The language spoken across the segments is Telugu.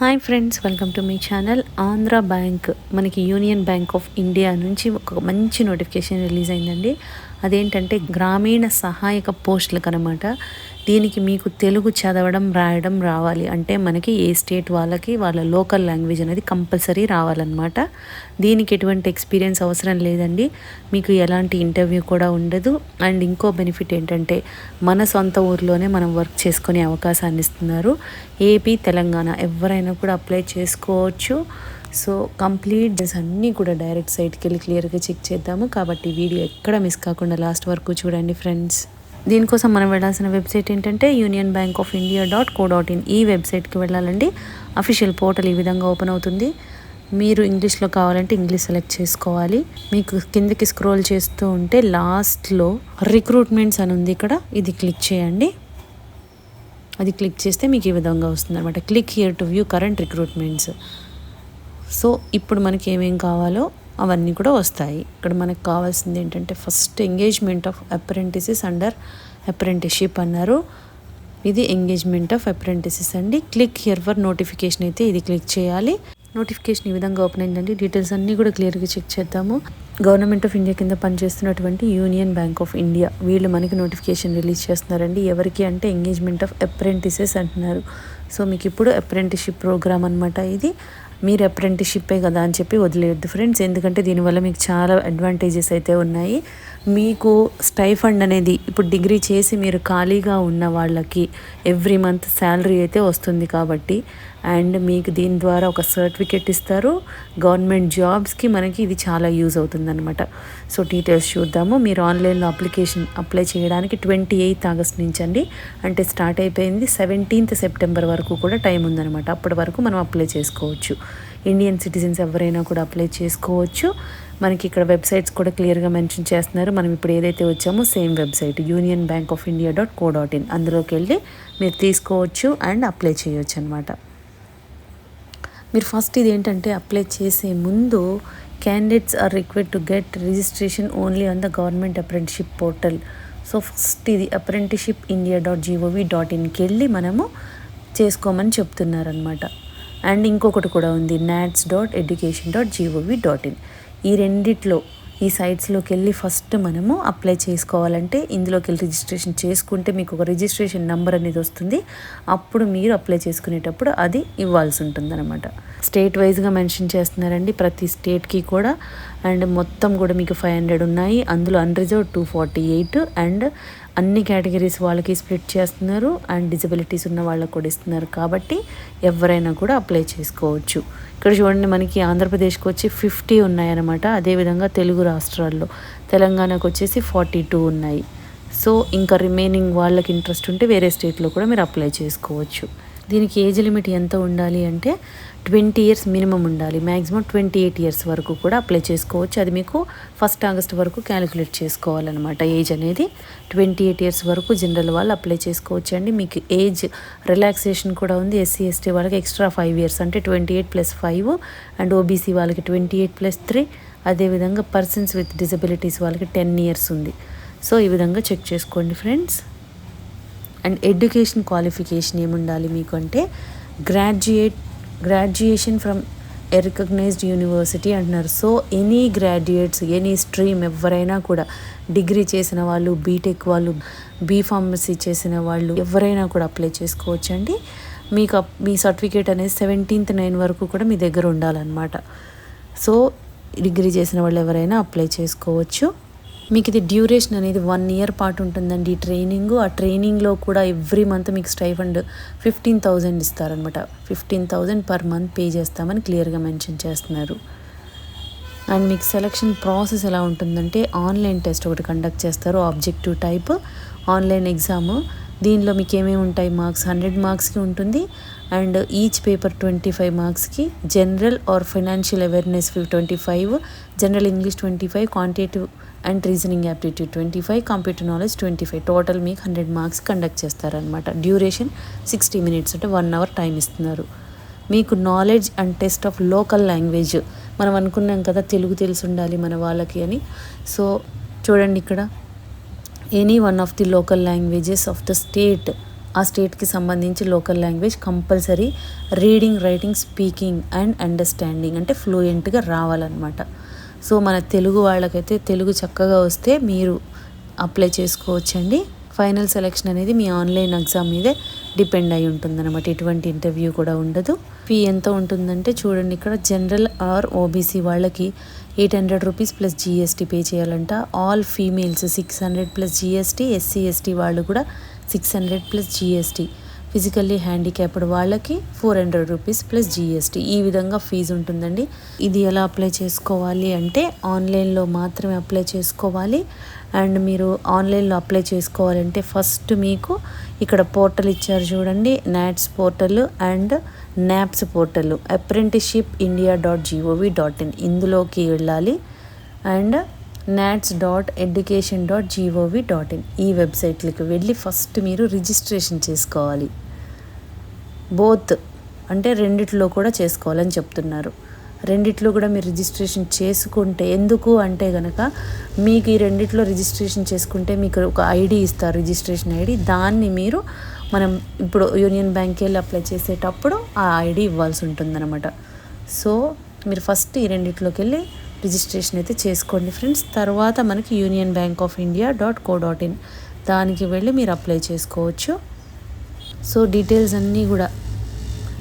హాయ్ ఫ్రెండ్స్ వెల్కమ్ టు మీ ఛానల్ ఆంధ్ర బ్యాంక్. మనకి యూనియన్ బ్యాంక్ ఆఫ్ ఇండియా నుంచి ఒక మంచి నోటిఫికేషన్ రిలీజ్ అయిందండి. అదేంటంటే గ్రామీణ సహాయక పోస్టులకు అనమాట దీనికి మీకు తెలుగు చదవడం రాయడం రావాలి. అంటే మనకి ఏ స్టేట్ వాళ్ళకి వాళ్ళ లోకల్ లాంగ్వేజ్ అనేది కంపల్సరీ రావాలన్నమాట. దీనికి ఎటువంటి ఎక్స్పీరియన్స్ అవసరం లేదండి. మీకు ఎలాంటి ఇంటర్వ్యూ కూడా ఉండదు. అండ్ ఇంకో బెనిఫిట్ ఏంటంటే మన సొంత ఊర్లోనే మనం వర్క్ చేసుకునే అవకాశాన్ని ఇస్తున్నారు. ఏపీ తెలంగాణ ఎవరైనా కూడా అప్లై చేసుకోవచ్చు. సో కంప్లీట్ డేస్ అన్నీ కూడా డైరెక్ట్ సైట్కి వెళ్ళి క్లియర్గా చెక్ చేద్దాము. కాబట్టి వీడియో ఎక్కడ మిస్ కాకుండా లాస్ట్ వరకు చూడండి ఫ్రెండ్స్. దీనికోసం మనం వెళ్ళాల్సిన వెబ్సైట్ ఏంటంటే union bank of India dot co dot in ఈ వెబ్సైట్కి వెళ్ళాలండి. అఫీషియల్ పోర్టల్ ఈ విధంగా ఓపెన్ అవుతుంది. మీరు ఇంగ్లీష్లో కావాలంటే ఇంగ్లీష్ సెలెక్ట్ చేసుకోవాలి. మీకు కిందకి స్క్రోల్ చేస్తూ ఉంటే లాస్ట్లో రిక్రూట్మెంట్స్ అని ఉంది ఇక్కడ. ఇది క్లిక్ చేయండి. అది క్లిక్ చేస్తే మీకు ఈ విధంగా వస్తుంది అనమాట click here to view current recruitments. So ఇప్పుడు మనకి ఏమేం కావాలో అవన్నీ కూడా వస్తాయి. ఇక్కడ మనకు కావాల్సింది ఏంటంటే first engagement of apprentices under apprenticeship అన్నారు. ఇది ఎంగేజ్మెంట్ ఆఫ్ అప్రెంటిసెస్ అండి. క్లిక్ హియర్ ఫర్ నోటిఫికేషన్ అయితే ఇది క్లిక్ చేయాలి. నోటిఫికేషన్ ఈ విధంగా ఓపెన్ అయిందండి. డీటెయిల్స్ అన్నీ కూడా క్లియర్గా చెక్ చేద్దాము. గవర్నమెంట్ ఆఫ్ ఇండియా కింద పనిచేస్తున్నటువంటి యూనియన్ బ్యాంక్ ఆఫ్ ఇండియా వీళ్ళు మనకి నోటిఫికేషన్ రిలీజ్ చేస్తున్నారండి. ఎవరికి అంటే ఎంగేజ్మెంట్ ఆఫ్ అప్రెంటిసెస్ అంటున్నారు. సో మీకు ఇప్పుడు అప్రెంటిస్షిప్ ప్రోగ్రామ్ అనమాట ఇది. మీరు అప్రెంటిషిప్పే కదా అని చెప్పి వదిలేయద్దు ఫ్రెండ్స్ ఎందుకంటే దీనివల్ల మీకు చాలా అడ్వాంటేజెస్ అయితే ఉన్నాయి. మీకు స్టైఫండ్ అనేది ఇప్పుడు డిగ్రీ చేసి మీరు ఖాళీగా ఉన్న వాళ్ళకి ఎవ్రీ మంత్ శాలరీ అయితే వస్తుంది కాబట్టి అండ్ మీకు దీని ద్వారా ఒక సర్టిఫికెట్ ఇస్తారు. గవర్నమెంట్ జాబ్స్కి మనకి ఇది చాలా యూజ్ అవుతుందన్నమాట. సో డీటెయిల్స్ చూద్దాము. మీరు ఆన్లైన్లో అప్లికేషన్ అప్లై చేయడానికి ట్వంటీ ఎయిత్ ఆగస్ట్ నుంచి అండి. అంటే స్టార్ట్ అయిపోయింది సెవెంటీన్త్ సెప్టెంబర్ వరకు కూడా టైం ఉందన్నమాట. అప్పటి వరకు మనం అప్లై చేసుకోవచ్చు. ఇండియన్ సిటిజన్స్ ఎవరైనా కూడా అప్లై చేసుకోవచ్చు. మనకి ఇక్కడ వెబ్సైట్స్ కూడా క్లియర్గా మెన్షన్ చేస్తున్నారు. మనం ఇప్పుడు ఏదైతే వచ్చామో same website union bank of India dot co dot in. అందులోకి వెళ్ళి మీరు తీసుకోవచ్చు అండ్ అప్లై చేయొచ్చు అనమాట మీరు ఫస్ట్ ఇది ఏంటంటే అప్లై చేసే ముందు candidates are required to get registration only on the government apprenticeship portal so first ఇది apprenticeship India dot GOV dot ఇన్కి వెళ్ళి మనము చేసుకోమని చెప్తున్నారనమాట అండ్ ఇంకొకటి కూడా ఉంది NATS dot education dot GOV dot in ఈ రెండిట్లో ఈ సైట్స్లోకి వెళ్ళి ఫస్ట్ మనము అప్లై చేసుకోవాలంటే ఇందులోకి వెళ్ళి రిజిస్ట్రేషన్ చేసుకుంటే మీకు ఒక రిజిస్ట్రేషన్ నెంబర్ అనేది వస్తుంది. అప్పుడు మీరు అప్లై చేసుకునేటప్పుడు అది ఇవ్వాల్సి ఉంటుంది అనమాట స్టేట్ వైజ్గా మెన్షన్ చేస్తున్నారండి ప్రతి స్టేట్కి కూడా. అండ్ మొత్తం కూడా మీకు ఫైవ్ హండ్రెడ్ ఉన్నాయి. అందులో unreserved two forty eight and అన్ని కేటగిరీస్ వాళ్ళకి స్ప్లిట్ చేస్తున్నారు అండ్ డిజబిలిటీస్ ఉన్న వాళ్ళకి కూడా ఇస్తున్నారు కాబట్టి ఎవరైనా కూడా అప్లై చేసుకోవచ్చు. ఇక్కడ చూడండి మనకి ఆంధ్రప్రదేశ్కి వచ్చి ఫిఫ్టీ ఉన్నాయన్నమాట. అదేవిధంగా తెలుగు రాష్ట్రాల్లో తెలంగాణకు వచ్చేసి ఫార్టీ టూ ఉన్నాయి. సో ఇంకా రిమైనింగ్ వాళ్ళకి ఇంట్రెస్ట్ ఉంటే వేరే స్టేట్లో కూడా మీరు అప్లై చేసుకోవచ్చు. దీనికి ఏజ్ లిమిట్ ఎంత ఉండాలి అంటే ట్వంటీ ఇయర్స్ మినిమం ఉండాలి. మ్యాక్సిమం ట్వంటీ ఎయిట్ ఇయర్స్ వరకు కూడా అప్లై చేసుకోవచ్చు. అది మీకు ఫస్ట్ ఆగస్ట్ వరకు క్యాలిక్యులేట్ చేసుకోవాలన్నమాట. ఏజ్ అనేది ట్వంటీ ఎయిట్ ఇయర్స్ వరకు జనరల్ వాళ్ళు అప్లై చేసుకోవచ్చు అండి మీకు ఏజ్ రిలాక్సేషన్ కూడా ఉంది. ఎస్సీ ఎస్టీ వాళ్ళకి ఎక్స్ట్రా ఫైవ్ ఇయర్స్ అంటే twenty eight plus five and OBC వాళ్ళకి ట్వంటీ ఎయిట్ ప్లస్ త్రీ. అదేవిధంగా పర్సన్స్ విత్ డిజబిలిటీస్ వాళ్ళకి టెన్ ఇయర్స్ ఉంది. సో ఈ విధంగా చెక్ చేసుకోండి ఫ్రెండ్స్. అండ్ ఎడ్యుకేషన్ క్వాలిఫికేషన్ ఏముండాలి మీకు అంటే graduate graduation from a recognized university అంటున్నారు. So any graduates any stream ఎవరైనా కూడా డిగ్రీ చేసిన వాళ్ళు బీటెక్ వాళ్ళు బీ ఫార్మసీ చేసిన వాళ్ళు ఎవరైనా కూడా అప్లై చేసుకోవచ్చు అండి. మీకు మీ సర్టిఫికేట్ అనేది సెవెంటీన్త్ నైన్ వరకు కూడా మీ దగ్గర ఉండాలన్నమాట. సో డిగ్రీ చేసిన వాళ్ళు ఎవరైనా అప్లై చేసుకోవచ్చు. మీకు ఇది డ్యూరేషన్ అనేది వన్ ఇయర్ పాటు ఉంటుందండి ట్రైనింగ్. ఆ ట్రైనింగ్లో కూడా ఎవ్రీ మంత్ మీకు స్టైఫండ్ ఫిఫ్టీన్ థౌజండ్ ఇస్తారనమాట fifteen thousand per month pay చేస్తామని క్లియర్గా మెన్షన్ చేస్తున్నారు. అండ్ మీకు సెలక్షన్ ప్రాసెస్ ఎలా ఉంటుందంటే ఆన్లైన్ టెస్ట్ ఒకటి కండక్ట్ చేస్తారు. Objective type online exam. దీనిలో మీకు ఏమేమి ఉంటాయి మార్క్స్? హండ్రెడ్ మార్క్స్కి ఉంటుంది. And each paper twenty five మార్క్స్కి general or financial awareness twenty five general English twenty five quantitative and reasoning aptitude twenty five computer knowledge twenty five total మీకు హండ్రెడ్ మార్క్స్ కండక్ట్ చేస్తారనమాట డ్యూరేషన్ సిక్స్టీ మినిట్స్ అంటే వన్ అవర్ టైం ఇస్తున్నారు. మీకు knowledge and test of local language మనం అనుకున్నాం కదా తెలుగు తెలిసి ఉండాలి మన వాళ్ళకి అని. సో చూడండి ఇక్కడ. Any one of the local languages of the state ఆ స్టేట్కి సంబంధించి local language compulsory reading writing speaking and understanding అంటే ఫ్లూయెంట్గా రావాలన్నమాట. సో మన తెలుగు వాళ్ళకైతే తెలుగు చక్కగా వస్తే మీరు అప్లై చేసుకోవచ్చండి. ఫైనల్ సెలెక్షన్ అనేది మీ ఆన్లైన్ ఎగ్జామ్ మీదే డిపెండ్ అయి ఉంటుందన్నమాట. ఎటువంటి ఇంటర్వ్యూ కూడా ఉండదు. ఫీ ఎంత ఉంటుందంటే చూడండి ఇక్కడ జనరల్ ఆర్ ఓబీసీ వాళ్ళకి eight hundred rupees plus GST pay చేయాలంట. All females six hundred plus GST SC ST వాళ్ళు కూడా six hundred plus GST physically handicapped వాళ్ళకి four hundred rupees plus GST. ఈ విధంగా ఫీజు ఉంటుందండి. ఇది ఎలా అప్లై చేసుకోవాలి అంటే ఆన్లైన్లో మాత్రమే అప్లై చేసుకోవాలి. అండ్ మీరు ఆన్లైన్లో అప్లై చేసుకోవాలంటే ఫస్ట్ మీకు ఇక్కడ పోర్టల్ ఇచ్చారు చూడండి NATS portal and NAPS portal apprenticeship India dot GOV dot in. ఇందులోకి వెళ్ళాలి. And NATS dot education dot GOV dot in ఈ వెబ్సైట్లకు వెళ్ళి ఫస్ట్ మీరు రిజిస్ట్రేషన్ చేసుకోవాలి. బోత్ అంటే రెండిట్లో కూడా చేసుకోవాలని చెప్తున్నారు. రెండిట్లో కూడా మీరు రిజిస్ట్రేషన్ చేసుకుంటే ఎందుకు అంటే కనుక మీకు ఈ రెండిట్లో రిజిస్ట్రేషన్ చేసుకుంటే మీకు ఒక ఐడి ఇస్తారు రిజిస్ట్రేషన్ ఐడి. దాన్ని మీరు మనం ఇప్పుడు యూనియన్ బ్యాంక్కి వెళ్ళి అప్లై చేసేటప్పుడు ఆ ఐడి ఇవ్వాల్సి ఉంటుందన్నమాట. సో మీరు ఫస్ట్ ఈ రెండిట్లోకి వెళ్ళి రిజిస్ట్రేషన్ అయితే చేసుకోండి ఫ్రెండ్స్. తర్వాత మనకి Union Bank of India dot co dot in దానికి వెళ్ళి మీరు అప్లై చేసుకోవచ్చు. సో డీటెయిల్స్ అన్నీ కూడా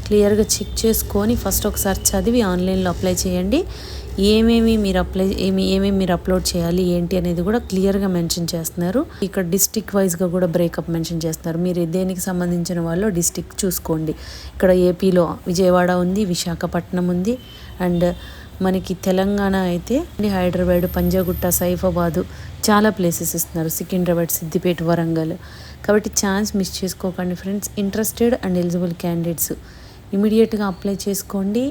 క్లియర్గా చెక్ చేసుకొని ఫస్ట్ ఒకసారి చదివి ఆన్లైన్లో అప్లై చేయండి. ఏమేమి మీరు అప్లై ఏమి ఏమేమి మీరు అప్లోడ్ చేయాలి ఏంటి అనేది కూడా క్లియర్గా మెన్షన్ చేస్తున్నారు. ఇక్కడ డిస్టిక్ వైజ్గా కూడా బ్రేకప్ మెన్షన్ చేస్తున్నారు. మీరు దేనికి సంబంధించిన వాళ్ళు డిస్టిక్ చూసుకోండి. ఇక్కడ ఏపీలో విజయవాడ ఉంది విశాఖపట్నం ఉంది అండ్ మనకి తెలంగాణ అయితే హైదరాబాద్ పంజాగుట్ట సైఫాబాదు చాలా ప్లేసెస్ ఇస్తున్నారు. సికింద్రాబాద్ సిద్దిపేట వరంగల్. కాబట్టి ఛాన్స్ మిస్ చేసుకోకండి friends interested and eligible candidates ఇమీడియట్గా అప్లై చేసుకోండి.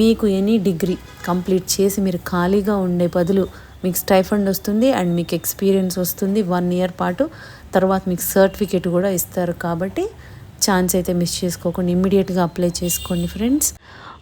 మీకు ఎనీ డిగ్రీ కంప్లీట్ చేసి మీరు ఖాళీగా ఉండే బదులు మీకు స్టైఫండ్ వస్తుంది అండ్ మీకు ఎక్స్పీరియన్స్ వస్తుంది. వన్ ఇయర్ పాటు తర్వాత మీకు సర్టిఫికేట్ కూడా ఇస్తారు. కాబట్టి ఛాన్స్ అయితే మిస్ చేసుకోకుండా ఇమ్మీడియట్గా అప్లై చేసుకోండి ఫ్రెండ్స్